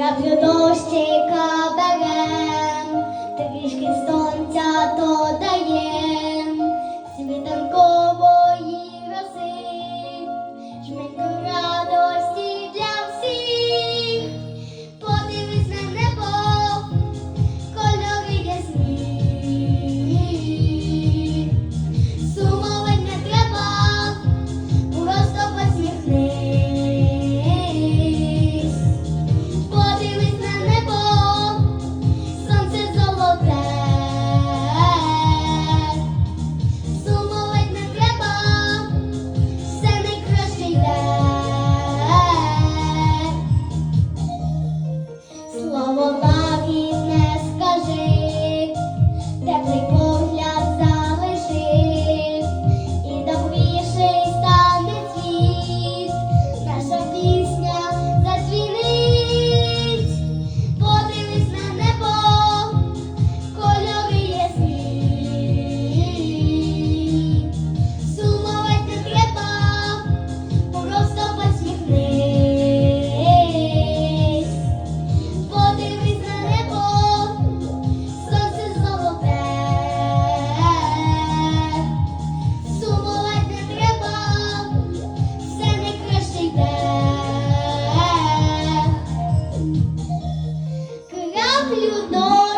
Краплю дощика берем, трішки сонця то даєм, світанкової роси, жменька. vou love you, know.